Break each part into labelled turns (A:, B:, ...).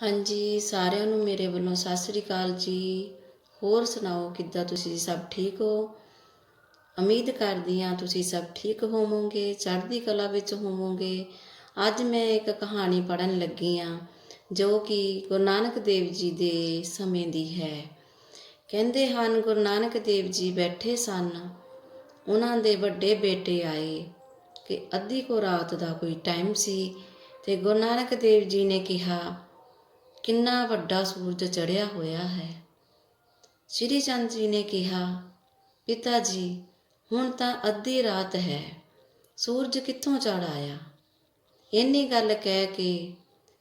A: ਹਾਂਜੀ, ਸਾਰਿਆਂ ਨੂੰ ਮੇਰੇ ਵੱਲੋਂ ਸਤਿ ਸ੍ਰੀ ਅਕਾਲ ਜੀ। ਹੋਰ ਸੁਣਾਓ, ਕਿੱਦਾਂ ਤੁਸੀਂ? ਸਭ ਠੀਕ ਹੋ? ਉਮੀਦ ਕਰਦੀ ਹਾਂ ਤੁਸੀਂ ਸਭ ਠੀਕ ਹੋਵੋਗੇ, ਚੜ੍ਹਦੀ ਕਲਾ ਵਿੱਚ ਹੋਵੋਗੇ। ਅੱਜ ਮੈਂ ਇੱਕ ਕਹਾਣੀ ਪੜ੍ਹਨ ਲੱਗੀ ਹਾਂ, ਜੋ ਕਿ ਗੁਰੂ ਨਾਨਕ ਦੇਵ ਜੀ ਦੇ ਸਮੇਂ ਦੀ ਹੈ। ਕਹਿੰਦੇ ਹਨ, ਗੁਰੂ ਨਾਨਕ ਦੇਵ ਜੀ ਬੈਠੇ ਸਨ। ਉਹਨਾਂ ਦੇ ਵੱਡੇ ਬੇਟੇ ਆਏ ਕਿ ਅੱਧੀ ਕੋ ਰਾਤ ਦਾ ਕੋਈ ਟਾਈਮ ਸੀ ਤੇ ਗੁਰੂ ਨਾਨਕ ਦੇਵ ਜੀ ਨੇ ਕਿਹਾ ਕਿੰਨਾ ਵੱਡਾ ਸੂਰਜ ਚੜ੍ਹਿਆ ਹੋਇਆ ਹੈ। ਸ਼੍ਰੀ ਚੰਦ ਜੀ ਨੇ ਕਿਹਾ, ਪਿਤਾ ਜੀ, ਹੁਣ ਤਾਂ ਅੱਧੀ ਰਾਤ ਹੈ। ਸੂਰਜ ਕਿੱਥੋਂ ਚੜ ਆਇਆ? ਇੰਨੀ ਗੱਲ ਕਹਿ ਕੇ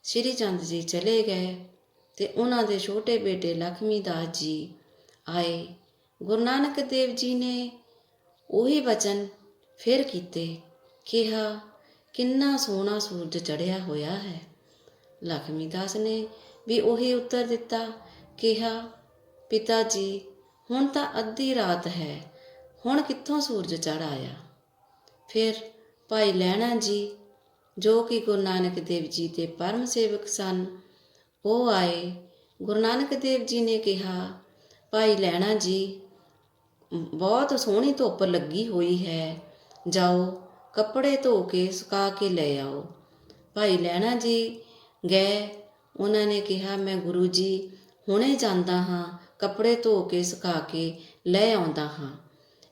A: ਸ਼੍ਰੀ ਚੰਦ ਜੀ ਚਲੇ ਗਏ ਤੇ ਉਹਨਾਂ ਦੇ ਛੋਟੇ ਬੇਟੇ ਲਖਮੀ ਦਾਸ ਜੀ ਆਏ। ਗੁਰੂ ਨਾਨਕ ਦੇਵ ਜੀ ਨੇ ਉਹੀ ਵਚਨ ਫਿਰ ਕੀਤੇ, ਕਿਹਾ, ਕਿੰਨਾ ਸੋਹਣਾ ਸੂਰਜ ਚੜ੍ਹਿਆ ਹੋਇਆ ਹੈ। ਲਖਮੀ ਦਾਸ ਨੇ ਵੀ ਉਹੀ ਉੱਤਰ ਦਿੱਤਾ, ਕਿਹਾ, ਪਿਤਾ ਜੀ, ਹੁਣ ਤਾਂ ਅੱਧੀ ਰਾਤ ਹੈ, ਹੁਣ ਕਿੱਥੋਂ ਸੂਰਜ ਚੜ ਆਇਆ? ਫਿਰ ਭਾਈ ਲਹਿਣਾ ਜੀ, ਜੋ ਕਿ ਗੁਰੂ ਨਾਨਕ ਦੇਵ ਜੀ ਦੇ ਪਰਮ ਸੇਵਕ ਸਨ, ਉਹ ਆਏ। ਗੁਰੂ ਨਾਨਕ ਦੇਵ ਜੀ ਨੇ ਕਿਹਾ, ਭਾਈ ਲਹਿਣਾ ਜੀ, ਬਹੁਤ ਸੋਹਣੀ ਧੁੱਪ ਲੱਗੀ ਹੋਈ ਹੈ, ਜਾਓ, ਕੱਪੜੇ ਧੋ ਕੇ ਸੁਕਾ ਕੇ ਲੈ ਆਓ। ਭਾਈ ਲਹਿਣਾ ਜੀ ਗਏ ਉਹਨਾਂ ਨੇ ਕਿਹਾ, ਮੈਂ ਗੁਰੂ ਜੀ ਹੁਣੇ ਜਾਂਦਾ ਹਾਂ, ਕੱਪੜੇ ਧੋ ਕੇ, ਸੁਕਾ ਕੇ ਲੈ ਆਉਂਦਾ ਹਾਂ।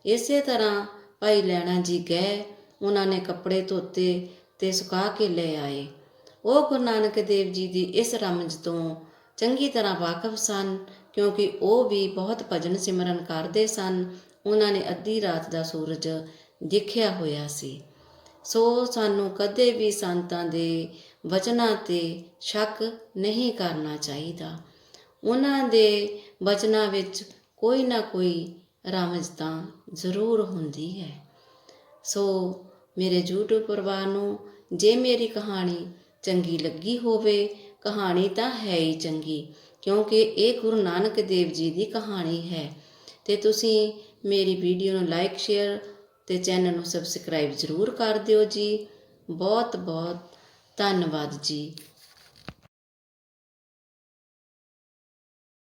A: ਇਸੇ ਤਰ੍ਹਾਂ ਭਾਈ ਲੈਣਾ ਜੀ ਗਏ, ਉਹਨਾਂ ਨੇ ਕੱਪੜੇ ਧੋਤੇ ਤੇ ਸੁਕਾ ਕੇ ਲੈ ਆਏ। ਉਹ ਗੁਰੂ ਨਾਨਕ ਦੇਵ ਜੀ ਦੀ ਇਸ ਰਮਜ ਤੋਂ ਚੰਗੀ ਤਰ੍ਹਾਂ ਵਾਕਫ ਸਨ, ਕਿਉਂਕਿ ਉਹ ਵੀ ਬਹੁਤ ਭਜਨ ਸਿਮਰਨ ਕਰਦੇ ਸਨ। ਉਹਨਾਂ ਨੇ ਅੱਧੀ ਰਾਤ ਦਾ ਸੂਰਜ ਦੇਖਿਆ ਹੋਇਆ ਸੀ। ਸੋ ਸਾਨੂੰ ਕਦੇ ਵੀ ਸੰਤਾਂ ਦੇ ਵਚਨਾਂ ਤੇ ਸ਼ੱਕ ਨਹੀਂ ਕਰਨਾ ਚਾਹੀਦਾ। ਉਹਨਾਂ ਦੇ ਵਚਨਾਂ ਵਿੱਚ ਕੋਈ ਨਾ ਕੋਈ ਰਮਜ ਤਾਂ ਜ਼ਰੂਰ ਹੁੰਦੀ ਹੈ। ਸੋ ਮੇਰੇ YouTube ਪਰਿਵਾਰ ਨੂੰ ਜੇ ਮੇਰੀ ਕਹਾਣੀ ਚੰਗੀ ਲੱਗੀ ਹੋਵੇ, ਕਹਾਣੀ ਤਾਂ ਹੈ ਹੀ ਚੰਗੀ, ਕਿਉਂਕਿ ਇਹ ਗੁਰੂ ਨਾਨਕ ਦੇਵ ਜੀ ਦੀ ਕਹਾਣੀ ਹੈ। ਤੇ ਤੁਸੀਂ ਮੇਰੀ ਵੀਡੀਓ ਨੂੰ ਲਾਈਕ ਸ਼ੇਅਰ ਤੇ ਚੈਨਲ ਨੂੰ ਸਬਸਕ੍ਰਾਈਬ ਜ਼ਰੂਰ ਕਰ ਦਿਓ ਜੀ। ਬਹੁਤ ਬਹੁਤ ਧੰਨਵਾਦ ਜੀ।